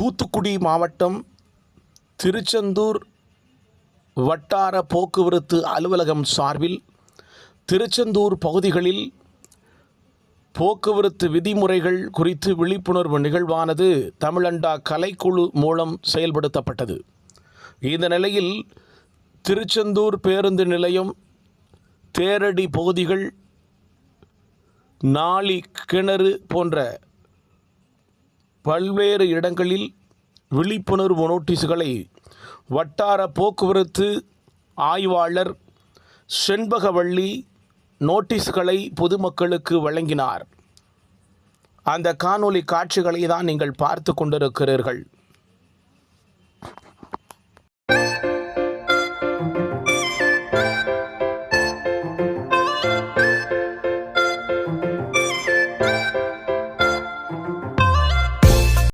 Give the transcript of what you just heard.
தூத்துக்குடி மாவட்டம் திருச்செந்தூர் வட்டார போக்குவரத்து அலுவலகம் சார்பில் திருச்செந்தூர் பகுதிகளில் போக்குவரத்து விதிமுறைகள் குறித்து விழிப்புணர்வு நிகழ்வானது தமிழண்டா கலைக்குழு மூலம் செயல்படுத்தப்பட்டது. இந்த நிலையில் திருச்செந்தூர் பேருந்து நிலையம் தேரடி பகுதிகள் நாளி கிணறு போன்ற பல்வேறு இடங்களில் விழிப்புணர்வு நோட்டீஸுகளை வட்டார போக்குவரத்து ஆய்வாளர் செண்பகவள்ளி நோட்டீஸ்களை பொதுமக்களுக்கு வழங்கினார். அந்த காணொளி காட்சிகளை தான் நீங்கள் பார்த்து கொண்டிருக்கிறீர்கள்.